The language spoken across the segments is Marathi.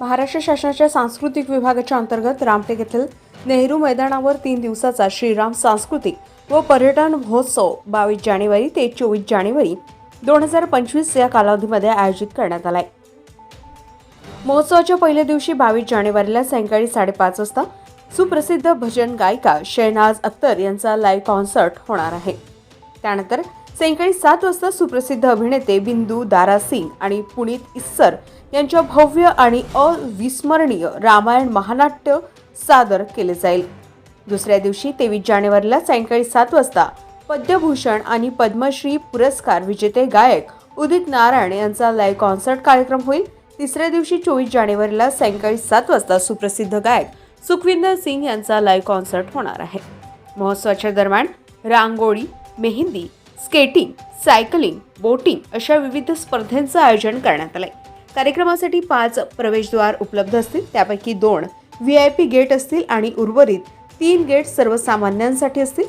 महाराष्ट्र शासनाच्या सांस्कृतिक विभागाच्या अंतर्गत रामटेक येथील नेहरू मैदानावर तीन दिवसाचा श्रीराम सांस्कृतिक व पर्यटन महोत्सव बावीस जानेवारी ते चोवीस जानेवारी दोन हजार पंचवीस या कालावधीमध्ये आयोजित करण्यात आला आहे महोत्सवाच्या पहिल्या दिवशी बावीस जानेवारीला सायंकाळी साडेपाच वाजता सुप्रसिद्ध भजन गायिका शहनाज अख्तर यांचा लाईव्ह कॉन्सर्ट होणार आहे. त्यानंतर सायंकाळी सात वाजता सुप्रसिद्ध अभिनेते बिंदू दारा सिंग आणि पुनीत इस्सर यांच्या भव्य आणि अविस्मरणीय रामायण महानाट्य सादर केले जाईल. दुसऱ्या दिवशी तेवीस जानेवारीला सायंकाळी सात वाजता पद्मभूषण आणि पद्मश्री पुरस्कार विजेते गायक उदित नारायण यांचा लाईव्ह कॉन्सर्ट कार्यक्रम होईल. तिसऱ्या दिवशी चोवीस जानेवारीला सायंकाळी सात वाजता सुप्रसिद्ध गायक सुखविंदर सिंग यांचा लाईव्ह कॉन्सर्ट होणार आहे. महोत्सवाच्या दरम्यान rangoli mehndi skating cycling boating अशा विविध स्पर्धेंचं आयोजन करण्यात आलंय. कार्यक्रमासाठी पाच प्रवेशद्वार उपलब्ध असतील त्यापैकी दोन व्ही आय पी गेट असतील आणि उर्वरित तीन गेट सर्वसामान्यांसाठी असतील.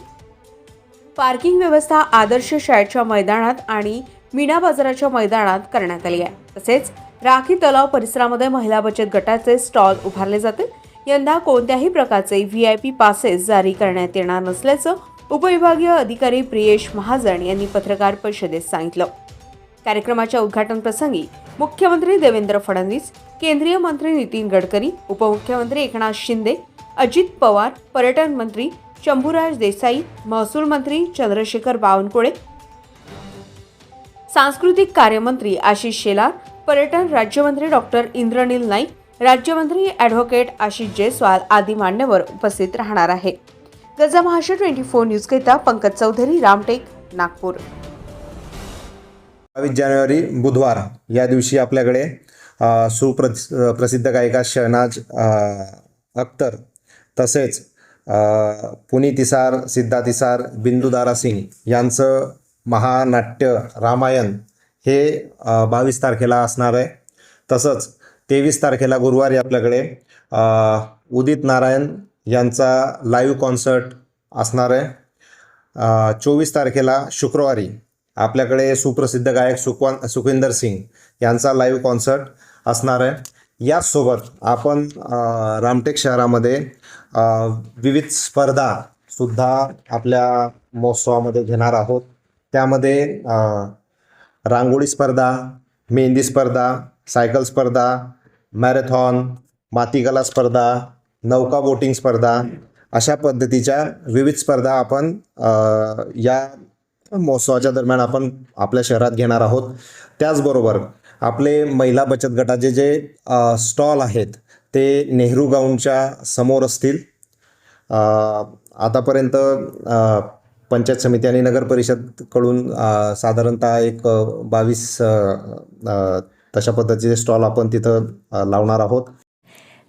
पार्किंग व्यवस्था आदर्श शाळेच्या मैदानात आणि मीना बाजाराच्या मैदानात करण्यात आली आहे. तसेच राखी तलाव परिसरामध्ये महिला बचत गटाचे स्टॉल उभारले जातील. यंदा कोणत्याही प्रकारचे व्ही आय पी पासेस जारी करण्यात येणार नसल्याचं उपविभागीय अधिकारी प्रियेश महाजन यांनी पत्रकार परिषदेत सांगितलं. कार्यक्रमाच्या उद्घाटन प्रसंगी मुख्यमंत्री देवेंद्र फडणवीस केंद्रीय मंत्री नितीन गडकरी उपमुख्यमंत्री एकनाथ शिंदे अजित पवार पर्यटन मंत्री शंभूराज देसाई महसूल मंत्री चंद्रशेखर बावनकुळे सांस्कृतिक कार्यमंत्री आशिष शेलार पर्यटन राज्यमंत्री डॉक्टर इंद्रनील नाईक राज्यमंत्री ॲडव्होकेट आशिष जयस्वाल आदी मान्यवर उपस्थित राहणार आहे. गजा महाराष्ट्र ट्वेंटी फोर न्यूजकरिता पंकज चौधरी रामटेक नागपूर. बावीस जानेवारी बुधवार या दिवशी आपल्याकडे अ, प्रसिद्ध गायिका शहनाज अ, अख्तर तसेच अ, तिसार सिद्धा तिसार बिंदू बिंदुदारा सिंग यांचं महानाट्य रामायण हे बावीस तारखेला असणार आहे. तसंच तेवीस तारखेला गुरुवारी आपल्याकडे अ, उदित नारायण यांचा लाईव्ह कॉन्सर्ट असणार आहे. चोवीस तारखेला शुक्रवारी आपल्याकडे सुप्रसिद्ध गायक सुखवान सुखविंदर सिंग यांचा लाईव्ह कॉन्सर्ट असणार आहे. याचसोबत आपण रामटेक शहरामध्ये विविध स्पर्धासुद्धा आपल्या महोत्सवामध्ये घेणार आहोत. त्यामध्ये रांगोळी स्पर्धा मेहंदी स्पर्धा सायकल स्पर्धा मॅरेथॉन मातीकला स्पर्धा नौका बोटिंग स्पर्धा अशा पद्धतीच्या विविध स्पर्धा आपण या महोत्सवाच्या दरम्यान आपण आपल्या शहरात घेणार आहोत. त्याचबरोबर आपले महिला बचत गटाचे जे स्टॉल आहेत ते नेहरू ग्राउंडच्या समोर असतील. आतापर्यंत पंचायत समिती आणि नगर परिषदकडून साधारणतः एक बावीस तशा पद्धतीचे स्टॉल आपण तिथं लावणार आहोत.